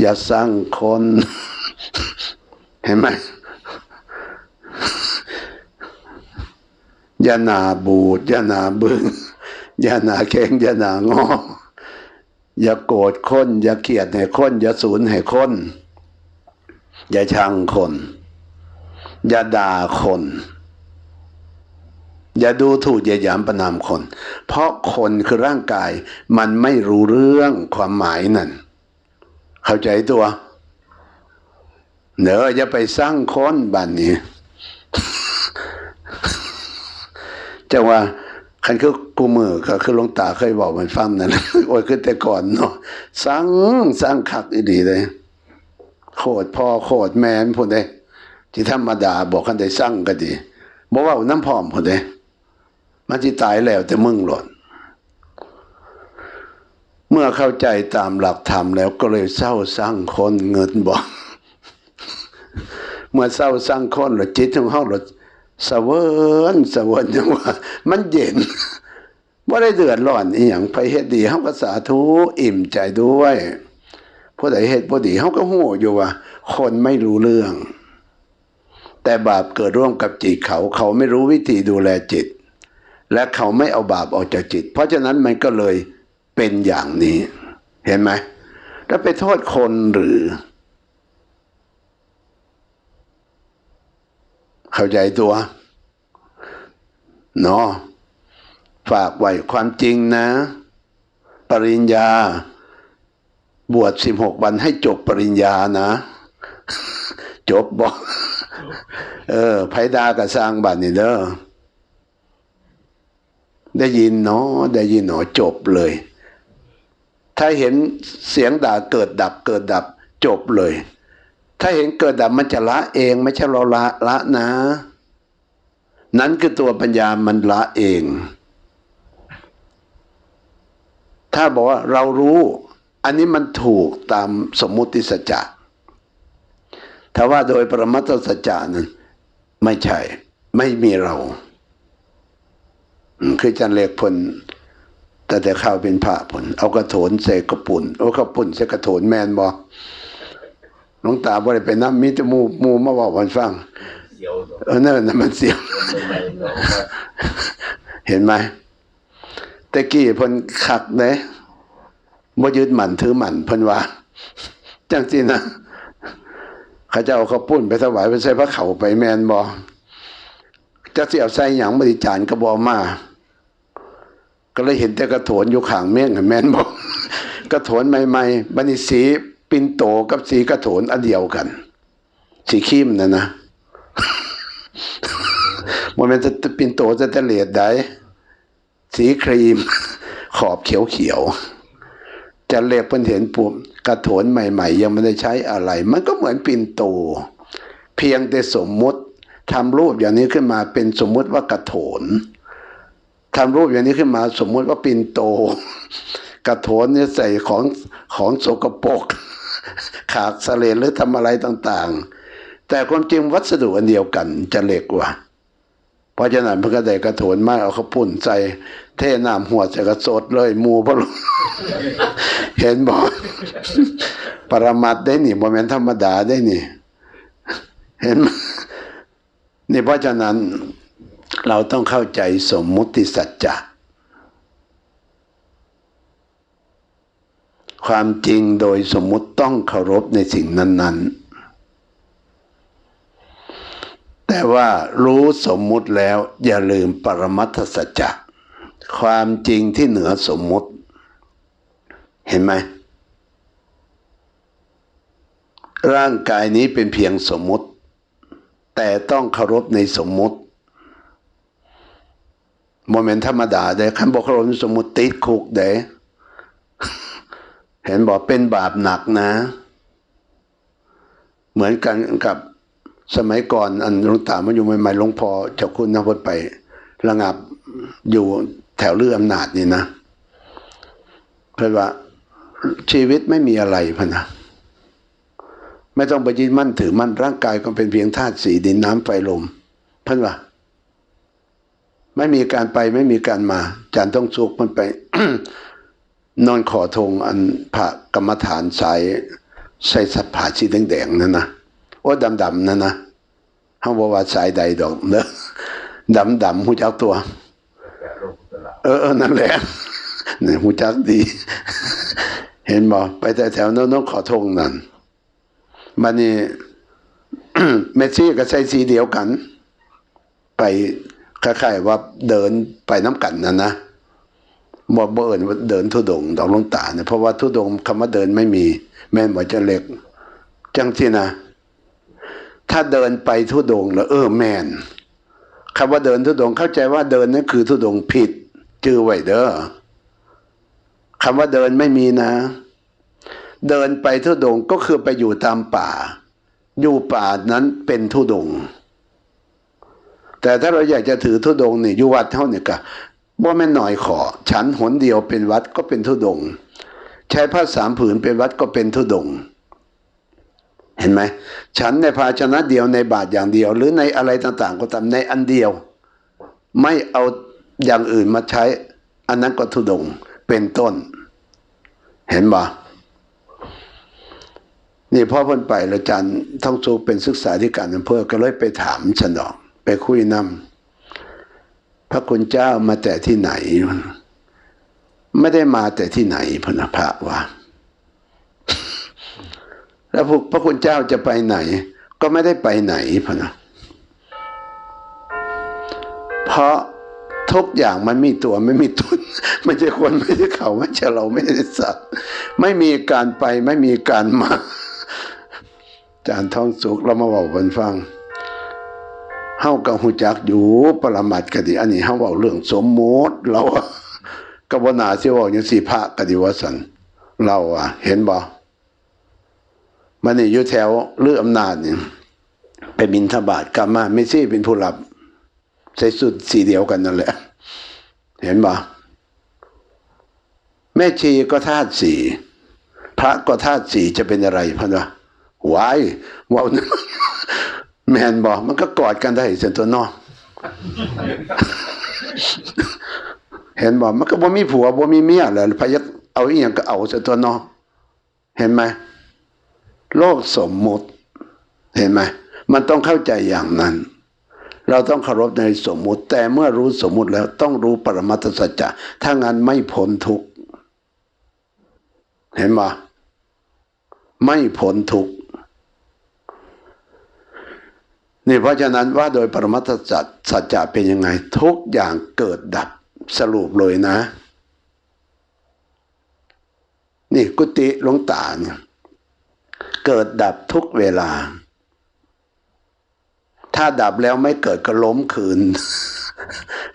อย่าสร้างคน เห็นไหมอย่าหนาบูดอย่าหนาบึงอย่าหนาแข็งอย่าหนางออย่าโกรธคน อย่าเกลียดให้คน อย่าสูญให้คน อย่าชังคน อย่าด่าคน อย่าดูถูกอย่าหยามประนามคน เพราะคนคือร่างกายมันไม่รู้เรื่องความหมายนั่น เข้าใจตัวเนอะอย่าไปสร้างคนบ้านนี้จะว่าคันคือกูมือก็คือหลวงตาเคยบอกมันฟังนั่นโอ้ยคือแต่ก่อนเนาะสร้างสร้างคักอีดีเลย โคตรพ่อโคตรแม่นพูดได้ที่ธรรมดาบอกคันได้สร้างก็ดีบอกว่าน้ำพร้อมพูดได้มันที่ตายแล้วแต่มึงหล่นเมื่อเข้าใจตามหลักธรรมแล้วก็เลยเศร้าสร้างคนเงินบอก เมื่อเศร้าสร้างคนหรือจิตของเขาหรือสเวินสเวินจังว่า มันเย็นว่าได้เดือดร้อนอีหยังไปเฮ็ดดีเขาก็สาธุอิ่มใจด้วยผู้ใดเฮ็ดบ่ดีเขาก็หู้อยู่ว่า คนไม่รู้เรื่อง แต่บาปเกิดร่วมกับจิตเขา เขาไม่รู้วิธีดูแลจิต และเขาไม่เอาบาปออกจากจิต เพราะฉะนั้นมันก็เลย เป็นอย่างนี้ เห็นไหมแล้วไปโทษคนหรือ เข้าใจตัวเนาะฝากไว้ความจริงนะ ปริญญา บวชสิบหกวันให้จบปริญญานะ จบบอกเออไพดากระสร้างบัตรนี่เด้อได้ยินเนาะได้ยินเนาะจบเลย ถ้าเห็นเสียงด่าเกิดดับเกิดดับจบเลย ถ้าเห็นเกิดดับมันจะละเองไม่ใช่เราละละนะ นั้นคือตัวปัญญามันละเอง ถ้าบอกว่าเรารู้ อันนี้มันถูกตามสมมุติสัจจะถ้าว่าโดยปรมัตสัจจานั้นไม่ใช่ ไม่มีเรา คือจันเล็กผล แต่แต่ข้าวเป็นผ้าผลเอากระโถนใส่กระปุ่นเอากระปุ่นใส่กระโถนแมนบอหลวงตาบ่ได้ไปน้ำมีแต่มูมูมาบอกวันฟังเดี๋ยวเดี๋ยวเออนั่นน่ะมันเสียวเห็นไหมต่กี้เพิ่นขักเด้บ่ยึดหมันถือหมันเพิ่นว่าจังสินะเขาเจ้าเอาข้าวปุ้นไปถวายไปใส่พระเขาไปแมนบ่จะเสียบใส่หยังบริจานก็บ่มา ก็เลยเห็นแต่กระโถนอยู่ข้างเม่งแม่นบ่กกระโถนใหม่ๆบันี้สีปิ่นโตกับสีกระโถนอันเดียวกัน สีครีมนั่นนะมันเป็นจะปินโตจะตะเลียดได้สีครีม ขอบเขียวเขียวๆจะเล็บเพิ่นเห็นปุ่มกระโถนใหม่ ๆ ยังไม่ได้ใช้อะไร มันก็เหมือนปินโต เพียงแต่สมมุติทำรูปอย่างนี้ขึ้นมาเป็นสมมุติว่ากระโถน ทำรูปอย่างนี้ขึ้นมาสมมุติว่าปินโต กระโถนเนี่ยใส่ของของโสกปรกขากสเลนหรือทำอะไรต่างๆ แต่ความจริงวัสดุอันเดียวกันจะเล็กกว่า เพราะฉะนั้นเพิ่นก็ได้กระโถนม้เอาข้าวปุ้นใส่เทน้ำหัวใส่กระสดเลยมูพะโลเห็นบ่ปรมัตถ์ได้นี่บ่แมนธรรมดาได้นี่ เห็นนี่เพราะฉะนั้น เราต้องเข้าใจสมมุติสัจจะความจริงโดยสมมุติต้องเคารพในสิ่งนั้น ๆ แต่ว่ารู้สมมุติแล้วอย่าลืมปรมัตถสัจจะความจริงที่เหนือสมมุติ เห็นไหมร่างกายนี้เป็นเพียงสมมุติ แต่ต้องเคารพในสมมุติ โมเมนต์ธรรมดาเด้คันบอกเคารสมมติติดคุกเด้เห็นบอกเป็นบาปหนักนะ เหมือนกันกับสมัยก่อนอันหลวงตามาอยู่ใหม่ๆหลวงพ่อเจ้าคุณนพดไประงับอยู่แถวเรืออำนาจนี่นะเพราะว่าชีวิตไม่มีอะไรพนะไม่ต้องไปยึดมั่นถือมั่นร่างกายก็เป็นเพียงธาตุสีดินน้ำไฟลมเพันว่า ไม่มีการไปไม่มีการมาจานต้องสุกมันไป นอนขอทงอันพระกรรมฐานสายใส่สับผาสีแดงๆนั่นนะโอ้ดำๆนั่นนะเขาบอกว่าสายใดดอกเนอะดำๆหูจักตัว เออเออนั่นแหละเนี่ยหูจักดี เห็นบ่ไปแต่แถวโน้นๆขอทงนั่นมันนี่เมซี่ก็ใส่สีเดียวกัน ไป คล้ายๆว่าเดินไปน้ำกันนะนะบ่บ่เอิญว่าเดินทุดงดอกลงตาเนี่ยเพราะว่าทุดงค์คำว่าเดินไม่มี แม่นบ่จะเล็ก จังที่นะ ถ้าเดินไปทุดงแล้วเออแม่นคำว่าเดินทุดงเข้าใจว่าเดินนั่นคือทุดงผิดจือไว้เด้อคำว่าเดินไม่มีนะ เดินไปทุดงก็คือไปอยู่ตามป่า อยู่ป่านั้นเป็นทุดง แต่ถ้าเราอยากจะถือทุดงนี่อยู่วัดเท่านี่ก็บ่แม่นหน่อยขอ ฉันหนเดียวเป็นวัดก็เป็นทุดง ใช้ผ้าสามผืนเป็นวัดก็เป็นทุดง เห็นไหมฉันในภาชนะเดียวในบาทอย่างเดียว หรือในอะไรต่างๆ ก็ตามในอันเดียว ไม่เอาอย่างอื่นมาใช้ อันนั้นก็ทุดงเป็นต้น เห็นบ่นี่พ่อพิ่นไปแล้วจารย์ท่องสูเป็นศึกษาธิการอำเภอก็เลยไปถามฉันดอก ไปคุยนำพระคุณเจ้ามาแต่ที่ไหน ไม่ได้มาแต่ที่ไหนพระพระว่า แล้วพระพระคุณเจ้าจะไปไหน ก็ไม่ได้ไปไหนพระนะเพราะทุกอย่างมันมีตัวไม่มีตนไม่ใช่คนไม่ใช่เขาไม่ใช่เราไม่ใช่สัตว์ไม่มีการไปไม่มีการมาจารย์ท้องสุกเรามาบอกกันฟัง เฮากับหูจักอยู่ปรมัดกติอันนี้เฮาเว้าเรื่องสมมุติเราก็บ่น่าสิเว้าจังซี่พระกติว่าซั่นเราอะเห็นบ่มันนี่อยู่แถวเรืออำนาจนี่ไปบินทบาทกลับมาเมซี่เป็นผู้รับใส่สุดสีเดียวกันนั่นแหละ เห็นบ่แม่ชีก็ธาตุสีพระก็ธาตุสีจะเป็นอะไรพันวะวายว้าว แมนบอกมันก็กอดกันได้เส้นตัวนอกเห็นบอกมันก็บ่มีผัวบ่มีเมียแหละพยักเอาอีหยังก็เอาเส้นตัวนอกเห็นไหมโลกสมมุติเห็นไหมมันต้องเข้าใจอย่างนั้น เราต้องเคารพในสมมุติ แต่เมื่อรู้สมมุติแล้วต้องรู้ปรมัตถสัจจะถ้างั้นไม่พ้นทุกข์เห็นไหมไม่พ้นทุกข์ นี่เพราะฉะนั้นว่าโดยปรมัตสัจสัจจะเป็นยังไง ทุกอย่างเกิดดับสรุปเลยนะ นี่กุฏิหลวงตาเนี่ยเกิดดับทุกเวลา ถ้าดับแล้วไม่เกิดก็ล้มคืน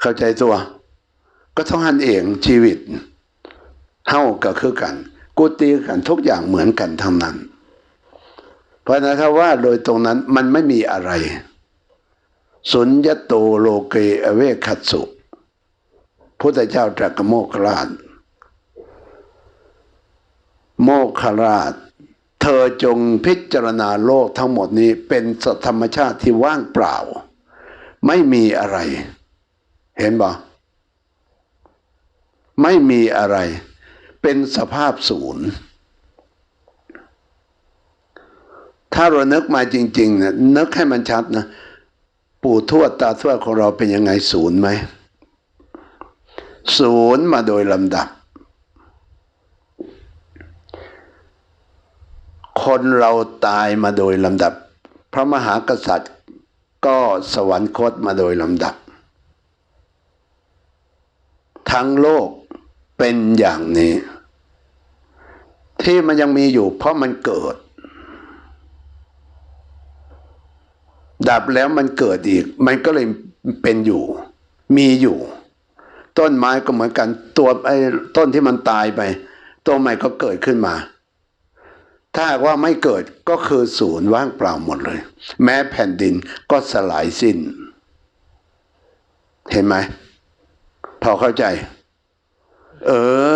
เข้าใจตัว ก็ต้องหันเองชีวิตเท่าก็คือกัน กุฏิกันทุกอย่างเหมือนกันทั้งนั้น เพราะนะครับว่าโดยตรงนั้นมันไม่มีอะไร สุญญโตโลเกอเวคัตสุพุทธเจ้าตรัสกับโมคลราช โมคลราช เธอจงพิจารณาโลกทั้งหมดนี้เป็นสธรรมชาติที่ว่างเปล่า ไม่มีอะไร เห็นบ่ไม่มีอะไร เป็นสภาพศูนย์ ถ้าเรานึกมาจริงๆเนะนึกให้มันชัดนะปู่ทวดตาทวดของเราเป็นยังไงศูนย์ไหมศูนย์มาโดยลำดับ คนเราตายมาโดยลำดับ พระมหากษัตริย์ก็สวรรคตมาโดยลำดับ ทั้งโลกเป็นอย่างนี้ ที่มันยังมีอยู่เพราะมันเกิด ดับแล้วมันเกิดอีก มันก็เลยเป็นอยู่ มีอยู่ ต้นไม้ก็เหมือนกัน ตัวไอ้ต้นที่มันตายไปตัวใหม่ก็เกิดขึ้นมา ถ้าว่าไม่เกิดก็คือศูนย์ว่างเปล่าหมดเลย แม้แผ่นดินก็สลายสิ้น เห็นไหมพอเข้าใจ เอ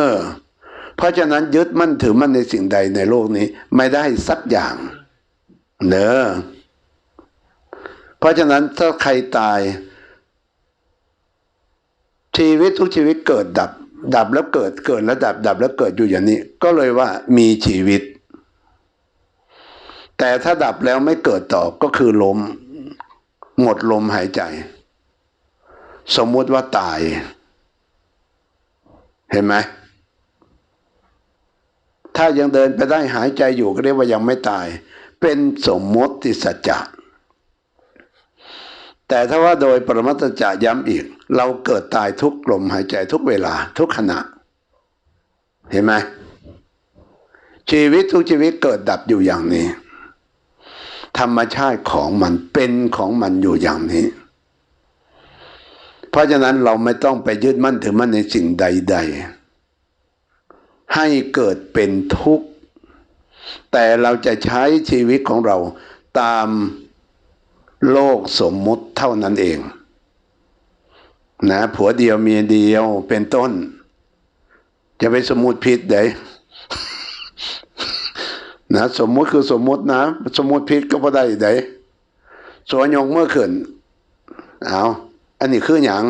อ เพราะฉะนั้นยึดมั่นถือมั่นในสิ่งใดในโลกนี้ ไม่ได้สักอย่าง เนอะ เพราะฉะนั้นถ้าใครตาย ชีวิตทุกชีวิตเกิดดับ ดับแล้วเกิดเกิดแล้วดับ ดับแล้วเกิดอยู่อย่างนี้ ก็เลยว่ามีชีวิต แต่ถ้าดับแล้วไม่เกิดต่อก็คือลมหมดลมหายใจ สมมติว่าตาย เห็นไหมถ้ายังเดินไปได้หายใจอยู่ก็เรียกว่ายังไม่ตาย เป็นสมมติสัจจะ แต่ถ้าว่าโดยปรมัตจจะย้ำอีก เราเกิดตายทุกลมหายใจทุกเวลาทุกขณะ เห็นไหมชีวิตทุกชีวิตเกิดดับอยู่อย่างนี้ ธรรมชาติของมันเป็นของมันอยู่อย่างนี้ เพราะฉะนั้นเราไม่ต้องไปยึดมั่นถือมั่นในสิ่งใด ๆ ให้เกิดเป็นทุกข์ แต่เราจะใช้ชีวิตของเราตาม โลกสมมุติเท่านั้นเอง นะผัวเดียวเมียเดียวเป็นต้น จะไปสมมุติผิดเด้นะสมมุติคือสมมุตินะ สมมุติผิดก็พอได้เด้สวนยงเมื่อขึ้นเอาอันนี้คืออย่าง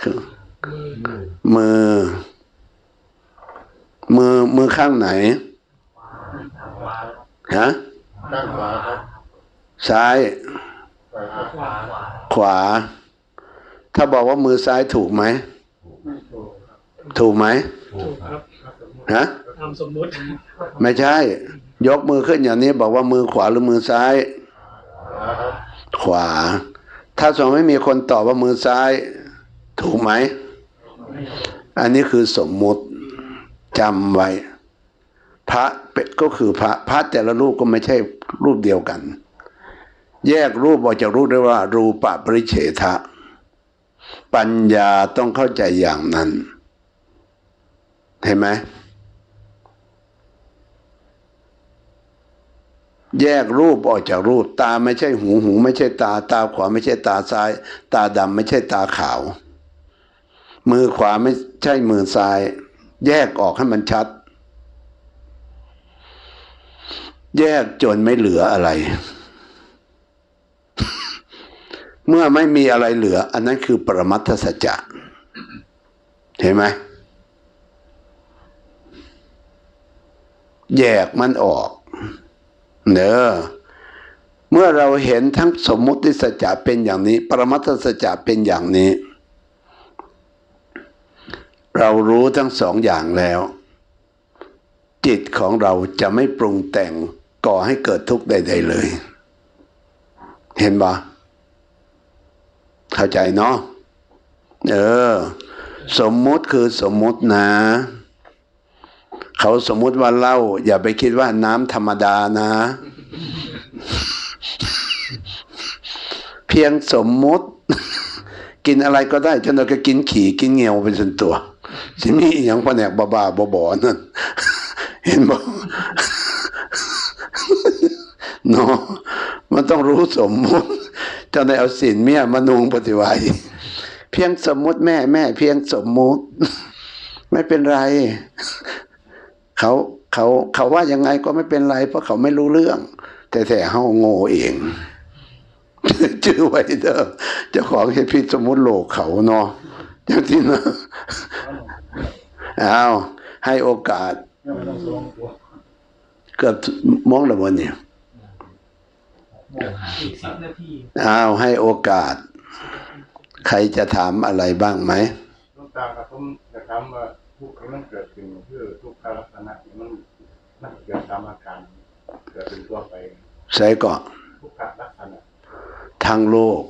คือมือ มือมือข้างไหนฮะด้านขวาครับ ซ้ายขวาครับขวา ถ้าบอกว่ามือซ้ายถูกไหมไม่ถูกครับถูกไหมถูกครับฮะทำสมมุติ ไม่ใช่ ยกมือขึ้นอย่างนี้บอกว่ามือขวาหรือมือซ้ายขวาครับขวา ถ้าสมมติไม่มีคนตอบว่ามือซ้าย ถูกไหม อันนี้คือสมมุติจำไว้ พระเป็ดก็คือพระ พระแต่ละรูปก็ไม่ใช่รูปเดียวกัน แยกรูปออกจากรูปได้ว่า รูปปริเฉทะ ปัญญาต้องเข้าใจอย่างนั้น เห็นไหมแยกรูปออกจากรูป ตาไม่ใช่หูหูไม่ใช่ตา ตาขวาไม่ใช่ตาซ้าย ตาดำไม่ใช่ตาขาว มือขวาไม่ใช่มือซ้าย แยกออกให้มันชัด แยกจนไม่เหลืออะไร เมื่อไม่มีอะไรเหลือ อันนั้นคือปรมัตถสัจจะเห็นไหมแยกมันออกเนอเมื่อเราเห็นทั้งสมมุติสัจจะเป็นอย่างนี้ ปรมัตถสัจจะเป็นอย่างนี้ เรารู้ทั้งสองอย่างแล้ว จิตของเราจะไม่ปรุงแต่งก่อให้เกิดทุกข์ใด ๆ เลย เห็นปะ เข้าใจเนาะเออ สมมุติคือสมมุตินะเขาสมมุติว่าเหล้าอย่าไปคิดว่าน้ำธรรมดานะ เพียงสมมุติ กินอะไรก็ได้จนเราก็กินขี่กินเงียวเป็นส่วนตัวสิมีอย่างแผนกบ้าๆบอๆนั่นเห็นบ่เนาะมันต้องรู้สมมุติ จะได้เอาสินเมียมานุงปฏิวัยเพียงสมมุติแม่แม่เพียงสมมุติ ไม่เป็นไร เขาเขาเขาว่ายังไงก็ไม่เป็นไร เพราะเขาไม่รู้เรื่อง แต่แต่เฮาโง่เองชื่อไว้เด้อเจ้าของเฮ็ดผิดสมมุติโลกเขาเนาะจังที่นะเอาให้โอกาสยังไม่ต้องสวมตัวเกือบมองล้ววันนี้อีกสิบนาทีเอาให้โอกาส ใครจะถามอะไรบ้างไหมลูกตาครับผมจะถามว่าทุกข์ที่มันเกิดขึ้นคือทุกขลักษณะที่มันมันเกิดตามอาการเกิดเป็นตัวไปใส่ก่อนทุกขลักษณะทางโลก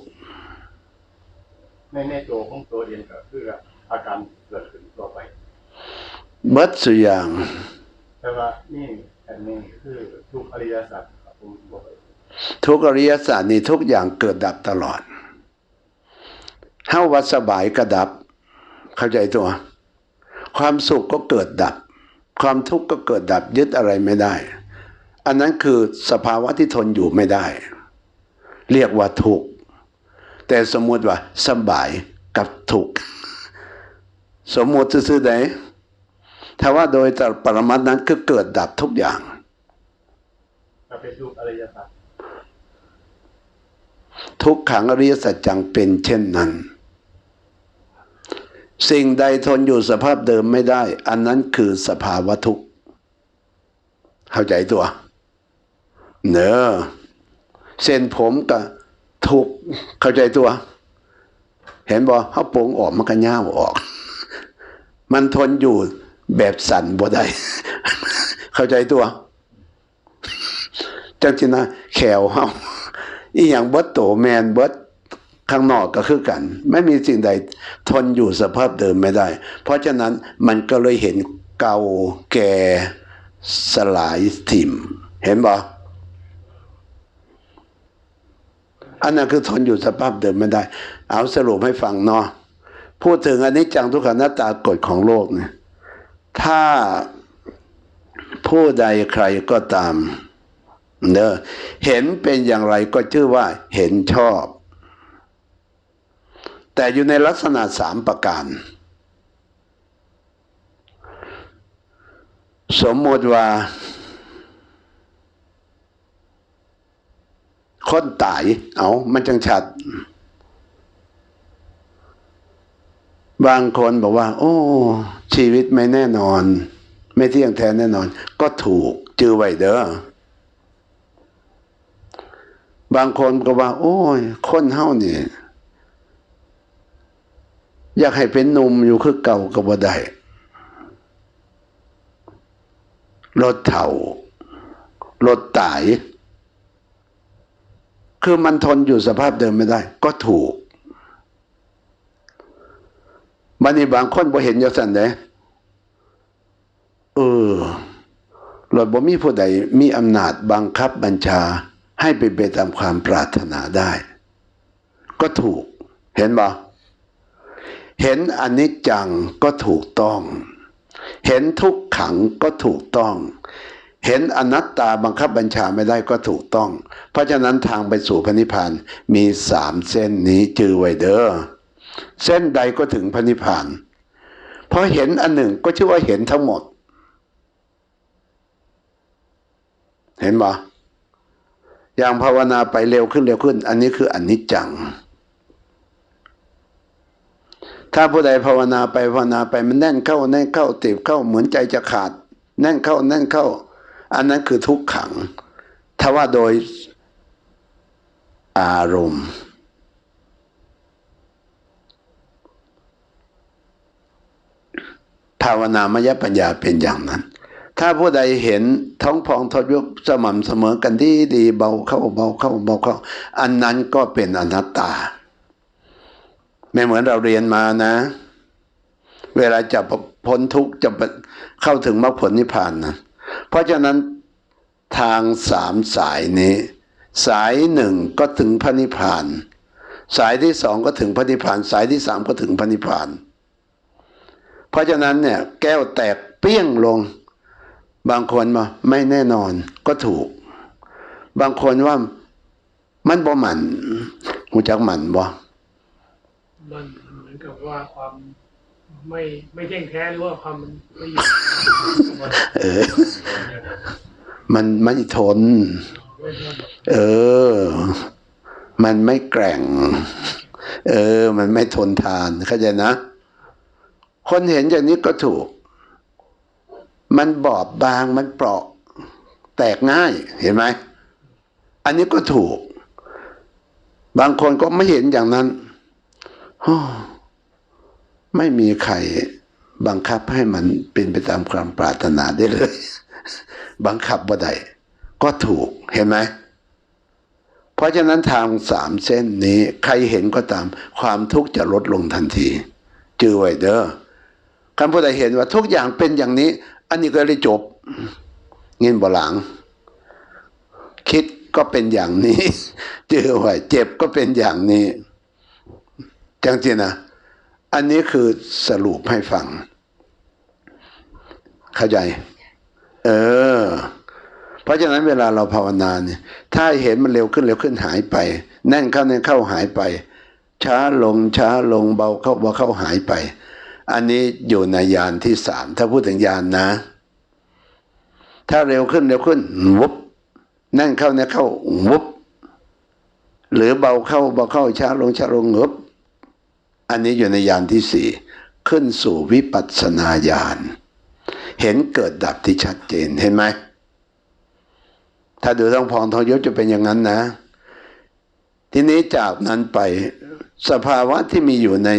ในในตัวของตัวเองก็คืออาการเกิดขึ้นตัวไปเบิดสุอย่างแต่ว่านี่อันนี้คือทุกอริยสัจครับผมบอกไป ทุกอริยศาสตร์นี่ทุกอย่างเกิดดับตลอดเฮาวัดสบายก็ดับ เข้าใจตัว ความสุขก็เกิดดับ ความทุกข์ก็เกิดดับยึดอะไรไม่ได้ อันนั้นคือสภาวะที่ทนอยู่ไม่ได้ เรียกว่าทุกข์แต่สมมติว่าสบายกับทุกข์สมมติซื่อไหนถ้าว่าโดยปรมัตนั้นก็เกิดดับทุกอย่างเป็นทุกอริยสัจ ทุกขังอริยสัจจังเป็นเช่นนั้น สิ่งใดทนอยู่สภาพเดิมไม่ได้ อันนั้นคือสภาวะทุกข์เข้าใจตัวเนอะเส้นผมก็ถูกเข้าใจตัว เห็นบ่เขาโปรงออกมันก็ย่าวออก มันทนอยู่แบบสั่นบ่ได้ เข้าใจตัวจังจินะแขวเฮา อีหยังเบิดโตแมนเบิดข้างนอกก็คือกัน ไม่มีสิ่งใดทนอยู่สภาพเดิมไม่ได้ เพราะฉะนั้นมันก็เลยเห็นเก่าแก่สลายถิ่ม เห็นบ่อันนั้นคือทนอยู่สภาพเดิมไม่ได้ เอาสรุปให้ฟังเนาะพูดถึงอันนี้จังทุกขันหน้าตากฎของโลกเนี่ยถ้าผู้ใดใครก็ตาม เนอะเห็นเป็นอย่างไรก็ชื่อว่าเห็นชอบ แต่อยู่ในลักษณะสามประการ สมมติว่า คนตาย เอามันจังชัด บางคนบอกว่า โอ้ ชีวิตไม่แน่นอน ไม่เที่ยงแท้แน่นอน ก็ถูกจือไว้เด้อ บางคนก็ว่า โอ้ย คนเฮานี่ อยากให้เป็นหนุ่มอยู่คือเก่าก็บ่ได้รถเถารถตาย คือมันทนอยู่สภาพเดิมไม่ได้ ก็ถูกบันนี้บางคนบ่เห็นจังซั่นเด้เออรถบ่มีผู้ใดมีอำนาจบังคับบัญชา ให้ไปนไปตามความปรารถนาได้ ก็ถูกเห็นบ่เห็นอนิจจังก็ถูกต้อง เห็นทุกขังก็ถูกต้อง เห็นอนัตตาบังคับบัญชาไม่ได้ก็ถูกต้อง เพราะฉะนั้นทางไปสู่พระนิพพานมีสามเส้นนี้จือไว้เด้อเส้นใดก็ถึงพระนิพพานเพราะเห็นอันหนึ่งก็ชื่อว่าเห็นทั้งหมด เห็นปะ อย่างภาวนาไปเร็วขึ้นเร็วขึ้น อันนี้คืออนิจจัง ถ้าผู้ใดภาวนาไปภาวนาไปมันแน่นเข้าแน่นเข้าติบเข้าเหมือนใจจะขาด แน่นเข้าแน่นเข้า อันนั้นคือทุกขัง ถ้าว่าโดยอารมณ์ภาวนามยปัญญาเป็นอย่างนั้น ถ้าผู้ใดเห็นท้องพองทดยุบสม่ำเสมอกันที่ดีเบาเข้าเบาเข้าเบาเข้า อันนั้นก็เป็นอนัตตา ไม่เหมือนเราเรียนมานะ เวลาจะพ้นทุกข์จะเข้าถึงมรรคผลนิพพานนะเพราะฉะนั้นทางสามสายนี้ สายหนึ่งก็ถึงพระนิพพาน สายที่สองก็ถึงพระนิพพาน สายที่สามก็ถึงพระนิพพาน เพราะฉะนั้นเนี่ยแก้วแตกเปี้ยงลง บางคนมาไม่แน่นอนก็ถูก บางคนว่ามันบ่หมันหูจักหมันบ่มันเหมือนกับว่าความไม่ไม่เที่ยงแท้หรือว่าความไม่อยู่เออ มันไม่ทนไม่ใช่เออ มันไม่แกร่ง เออ มันไม่ทนทานเข้าใจนะ คนเห็นอย่างนี้ก็ถูก มันบอบบางมันเปราะ แตกง่ายเห็นไหม อันนี้ก็ถูก บางคนก็ไม่เห็นอย่างนั้นไม่มีใครบังคับให้มันเป็นไปตามความปรารถนาได้เลย บังคับบ่ได้ก็ถูกเห็นไหม เพราะฉะนั้นทางสามเส้นนี้ ใครเห็นก็ตาม ความทุกข์จะลดลงทันที จือไว้เด้อคำพูดใดเห็นว่าทุกอย่างเป็นอย่างนี้ อันนี้ก็เลยจบ เงินบ่หลัง คิดก็เป็นอย่างนี้ เจอไว้เจ็บก็เป็นอย่างนี้จังจีนะ อันนี้คือสรุปให้ฟัง เข้าใจ เออ เพราะฉะนั้นเวลาเราภาวนาเนี่ย ถ้าเห็นมันเร็วขึ้นเร็วขึ้นหายไป แน่นเข้าแน่นเข้าหายไป ช้าลงช้าลงเบาเข้าเบาเข้าหายไป อันนี้อยู่ในยานที่สามถ้าพูดถึงยานนะ ถ้าเร็วขึ้นเร็วขึ้นวุบแน่นเข้าแน่นเข้าวุบหรือเบาเข้าเบาเข้าช้าลงช้าลงวุบอันนี้อยู่ในยานที่สี่ขึ้นสู่วิปัสสนาญาณเห็นเกิดดับที่ชัดเจนเห็นไหมถ้าดูท้องพองท้องยุบจะเป็นอย่างนั้นนะ ทีนี้จากนั้นไปสภาวะที่มีอยู่ใน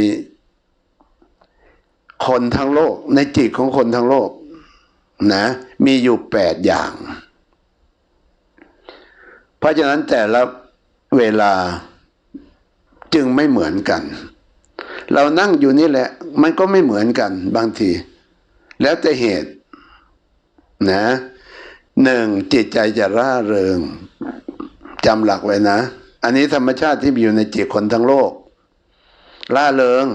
คนทั้งโลก ในจิตของคนทั้งโลกนะ มีอยู่แปดอย่าง เพราะฉะนั้นแต่ละเวลาจึงไม่เหมือนกัน เรานั่งอยู่นี่แหละ มันก็ไม่เหมือนกันบางที แล้วแต่เหตุนะหนึ่งจิตใจจะร่าเริงจำหลักไว้นะ อันนี้ธรรมชาติที่มีอยู่ในจิตคนทั้งโลก ร่าเริง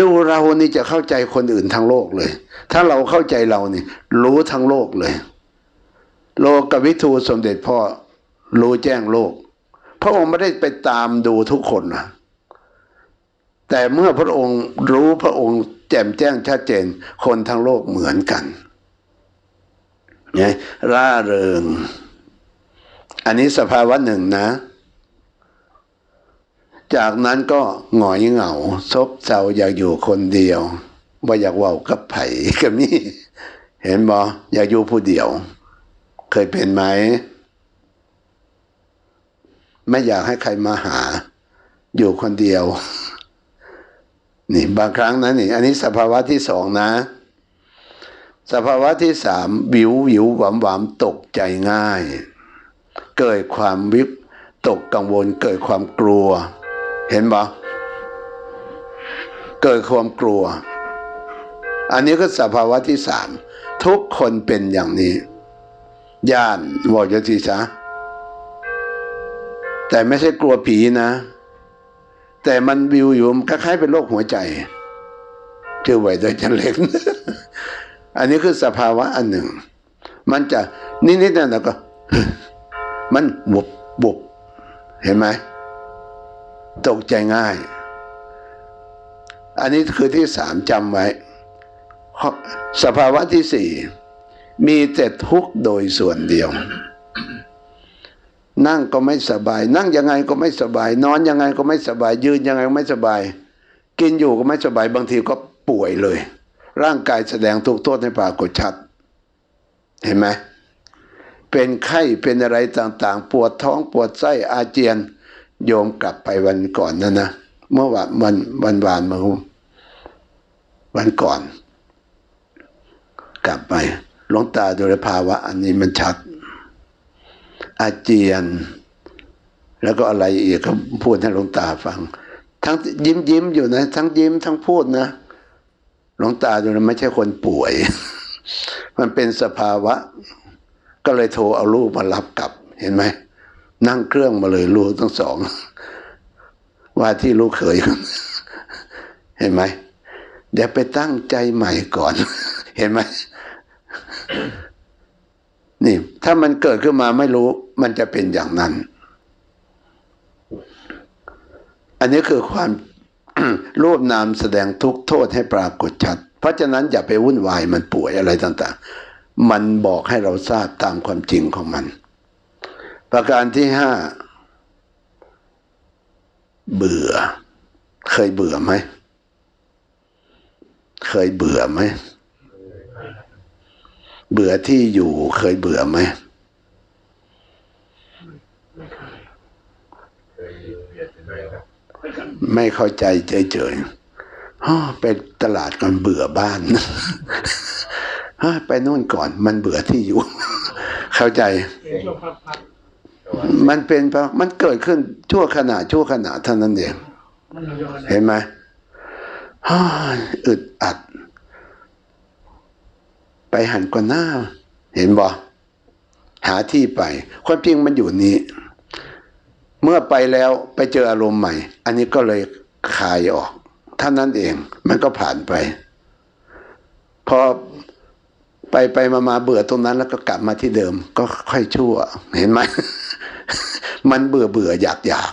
ดูเรานี่จะเข้าใจคนอื่นทั้งโลกเลย ถ้าเราเข้าใจเรานี่ รู้ทั้งโลกเลย โลกวิทูสมเด็จพ่อรู้แจ้งโลก พระองค์ไม่ได้ไปตามดูทุกคนนะแต่เมื่อพระองค์รู้พระองค์แจ่มแจ้งชัดเจน คนทั้งโลกเหมือนกันไงร่าเริง อันนี้สภาวะหนึ่งนะ จากนั้นก็หงอยเหงา ซบเซาอยากอยู่คนเดียวว่าอยากว่ากับไผ่ก็มีเห็นบ่อยากอยู่ผู้เดียว เคยเป็นไหมไม่อยากให้ใครมาหา อยู่คนเดียว นี่บางครั้งนะนี่ อันนี้สภาวะที่สองนะ สภาวะที่สามวิววิวหวามหวามตกใจง่าย เกิดความวิบตกกังวลเกิดความกลัว เห็นปะเกิดความกลัว อันนี้ก็สภาวะที่สามทุกคนเป็นอย่างนี้ ย่านบอกจะทีซะแต่ไม่ใช่กลัวผีนะ แต่มันวิวอยู่คล้ายๆเป็นโรคหัวใจชื่อไว้โดยจันเล็ก อันนี้คือสภาวะอันหนึ่ง มันจะนิดๆนั่นแล้วก็ มันบุบบุบเห็นไหม ตกใจง่าย อันนี้คือที่สามจำไว้ สภาวะที่สี่มีแต่ทุกข์โดยส่วนเดียว นั่งก็ไม่สบาย นั่งยังไงก็ไม่สบาย นอนยังไงก็ไม่สบาย ยืนยังไงก็ไม่สบาย กินอยู่ก็ไม่สบายบางทีก็ป่วยเลย ร่างกายแสดงทุกโทษให้ปรากฏชัด เห็นไหมเป็นไข้เป็นอะไรต่างๆ ปวดท้องปวดไส้อาเจียน โยมกลับไปวันก่อนนะนะเมื่อวันวันวันวานมาวันก่อน กลับไปหลวงตาดูแลภาวะ อันนี้มันชัด อาเจียน แล้วก็อะไรอีกเขาพูดให้หลวงตาฟัง ทั้งยิ้มยิ้มอยู่นะ ทั้งยิ้มทั้งพูดนะหลวงตาดูแลไม่ใช่คนป่วย มันเป็นสภาวะ ก็เลยโทรเอาลูกมารับกลับเห็นไหม นั่งเครื่องมาเลยลูกทั้งสอง ว่าที่ลูกเขยเห็นไหมเดี๋ยวไปตั้งใจใหม่ก่อน เห็นไหมนี่ ถ้ามันเกิดขึ้นมาไม่รู้ มันจะเป็นอย่างนั้น อันนี้คือความรูปนามแสดงทุกโทษให้ปรากฏชัด เพราะฉะนั้นอย่าไปวุ่นวายมันป่วยอะไรต่าง ๆ มันบอกให้เราทราบตามความจริงของมัน ประการที่ห้าเบื่อ เคยเบื่อไหม เคยเบื่อไหม เบื่อที่อยู่เคยเบื่อไหม ไม่เข้าใจเฉยๆฮ่อไปตลาดก่อนเบื่อบ้านฮ่อไปนู่นก่อนมันเบื่อที่อยู่ เข้าใจ มันเป็นเพราะมันเกิดขึ้นชั่วขณะชั่วขณะเท่านั้นเองๆมันย้อนเห็นไหมฮ่าอึดอัด ไปหันกว่าหน้า เห็นบ่หาที่ไปความจริงมันอยู่นี้ เมื่อไปแล้วไปเจออารมณ์ใหม่ อันนี้ก็เลยคลายออกเท่านั้นเอง มันก็ผ่านไป พอไปไปมามาเบื่อตรงนั้นแล้วก็กลับมาที่เดิม ก็ค่อยชั่ว เห็นไหม มันเบื่อเบื่ออยากอยาก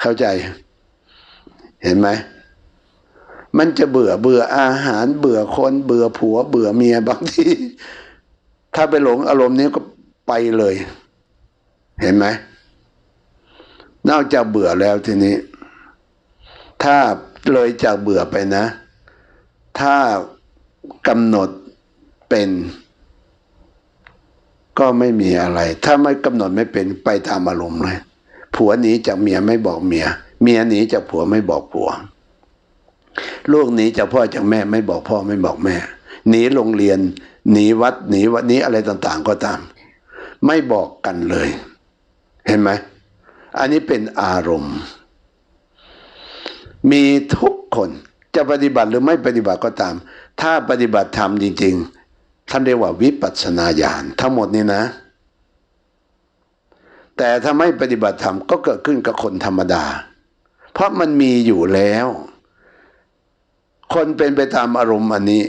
เข้าใจ เห็นไหมมันจะเบื่อเบื่ออาหาร เบื่อคนเบื่อผัว เบื่อเมียบางทีถ้าไปหลงอารมณ์นี้ก็ไปเลย เห็นไหมนอกจากเบื่อแล้วทีนี้ ถ้าเลยจากเบื่อไปนะ ถ้ากำหนดเป็น ก็ไม่มีอะไร ถ้าไม่กำหนดไม่เป็นไปตามอารมณ์เลยผัวหนีจากเมียไม่บอกเมีย เมียหนีจากผัวไม่บอกผัว ลูกหนีจากพ่อจากแม่ไม่บอกพ่อไม่บอกแม่ หนีโรงเรียน หนีวัดหนีวัดนี้อะไรต่าง ๆ ก็ตาม ไม่บอกกันเลย เห็นไหมอันนี้เป็นอารมณ์ มีทุกคนจะปฏิบัติหรือไม่ปฏิบัติก็ตาม ถ้าปฏิบัติธรรมจริง ๆ ท่านเรียกว่าวิปัสสนาญาณทั้งหมดนี้นะ แต่ถ้าไม่ปฏิบัติธรรมก็เกิดขึ้นกับคนธรรมดา เพราะมันมีอยู่แล้ว คนเป็นไปตามอารมณ์อันนี้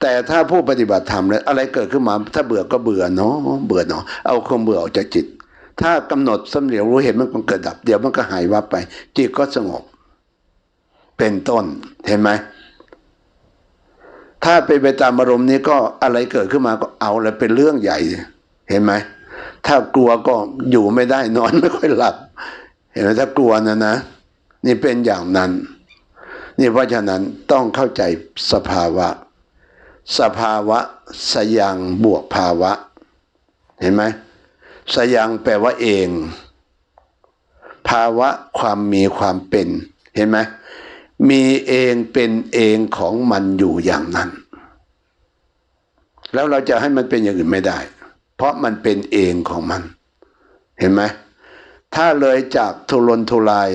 แต่ถ้าผู้ปฏิบัติธรรมแล้วอะไรเกิดขึ้นมา ถ้าเบื่อก็เบื่อเนาะเบื่อเนาะเอาความเบื่อออกจากจิต ถ้ากำหนดสำเร็จรู้เห็นมันเกิดดับ เดี๋ยวมันก็หายวับไป จิตก็สงบ เป็นต้นเห็นไหม ถ้าเป็นไปตามอารมณ์นี้ก็อะไรเกิดขึ้นมาก็เอาแล้วเป็นเรื่องใหญ่ เห็นไหมถ้ากลัวก็อยู่ไม่ได้นอนไม่ค่อยหลับ เห็นไหมถ้ากลัวนะนะ นี่เป็นอย่างนั้น นี่เพราะฉะนั้นต้องเข้าใจสภาวะ สภาวะ สยังบวกภาวะ เห็นไหมสยังแปลว่าเอง ภาวะความมีความเป็น เห็นไหม มีเองเป็นเองของมันอยู่อย่างนั้น แล้วเราจะให้มันเป็นอย่างอื่นไม่ได้ เพราะมันเป็นเองของมัน เห็นไหมถ้าเลยจากทุรนทุราย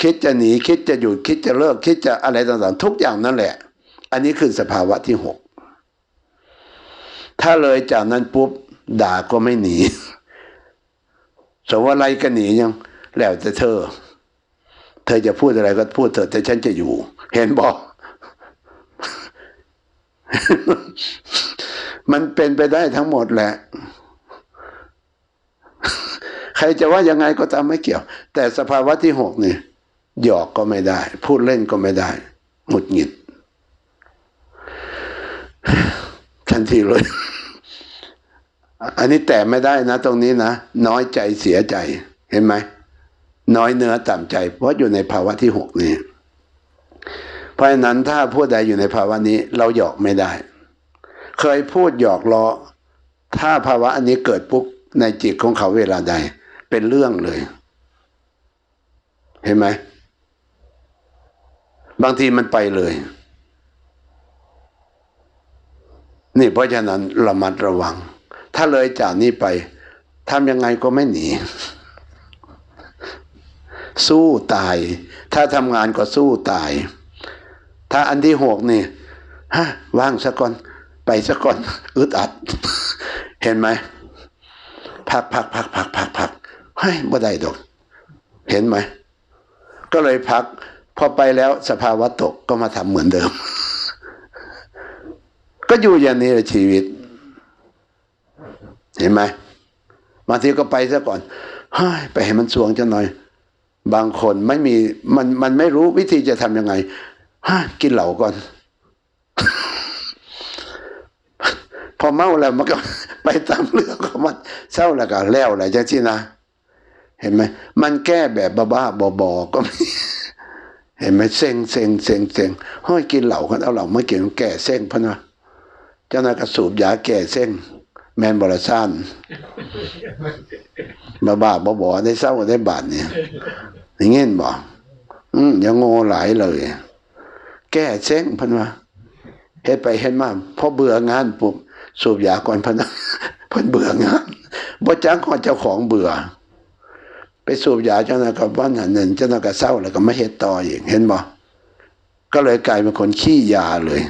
คิดจะหนีคิดจะหยุดคิดจะเลิก คิดจะอะไรต่างๆ ทุกอย่างนั่นแหละ อันนี้คือสภาวะที่หกถ้าเลยจากนั้นปุ๊บด่าก็ไม่หนีสมมติว่าอะไรก็หนียังแล้วแต่เธอ ธอจะพูดอะไรก็พูดเถอะแต่ฉันจะอยู่ เห็นบอก มันเป็นไปได้ทั้งหมดแหละ ใครจะว่ายังไงก็ตามไม่เกี่ยว แต่สภาวะที่หกนี่หยอกก็ไม่ได้ พูดเล่นก็ไม่ได้ หงุดหงิด ทันทีเลย อันนี้แต่ไม่ได้นะ ตรงนี้นะ น้อยใจเสียใจ เห็นไหม น้อยเนื้อต่ำใจ เพราะอยู่ในภาวะที่หกนี้เพราะฉะนั้นถ้าผู้ใดอยู่ในภาวะนี้เราหยอกไม่ได้ เคยพูดหยอกล้อถ้าภาวะอันนี้เกิดปุ๊บในจิตของเขาเวลาใด เป็นเรื่องเลย เห็นไหมบางทีมันไปเลย นี่เพราะฉะนั้นระมัดระวัง ถ้าเลยจากนี้ไปทำยังไงก็ไม่หนี สู้ตาย ถ้าทำงานก็สู้ตาย ถ้าอันที่หกนี่ฮะว่างซะก่อนไปซะก่อนอึดอัด เห็นไหมพักพักพักพักพักพักเฮ้ยบ่ได้ดอก เห็นไหม ก็เลยพัก พอไปแล้วสภาวะตกก็มาทำเหมือนเดิม ก็อยู่อย่างนี้แหละชีวิต เห็นไหมบางทีก็ไปซะก่อนเฮ้ยไปให้มันสวงจะหน่อย บางคนไม่มีมันมันไม่รู้วิธีจะทำยังไงฮะกินเหล้าก่อน พอเมาแล้วมันก็ไปตามเรื่องของมันเศร้าแล้วก็แล้วอะไรจังที่นะ เห็นไหมมันแก้แบบบ้าๆบอๆก็มีเห็นไหมเซ็งเซ็งเซ็งเซ็งเฮ้ยกินเหล้ากันเอาเหล้ามากินแก่เซ็งพะนะเจ้านายก็สูบยาแก่เซ็ง แมนบรซ่านบ้าบ้าๆบอๆได้เศร้าได้บาดเนี่ยอย่างเงี้ยบอกอืมอย่างโง่หลายเลย แก้เซ็งพะนะเฮ็ดไปเฮ็ดมาพอเบื่องานปุ๊บสูบยาก่อนพะนะเพิ่นเบื่องานบ่จังขอเจ้าของเบื่อ ไปสูบยาเจ้าหน้ากับวันหันหนึ่งเจ้าหน้าก็เศร้าแล้วก็ไม่เฮ็ดต่ออีกเห็นบ่ก็เลยกลายเป็นคนขี้ยาเลย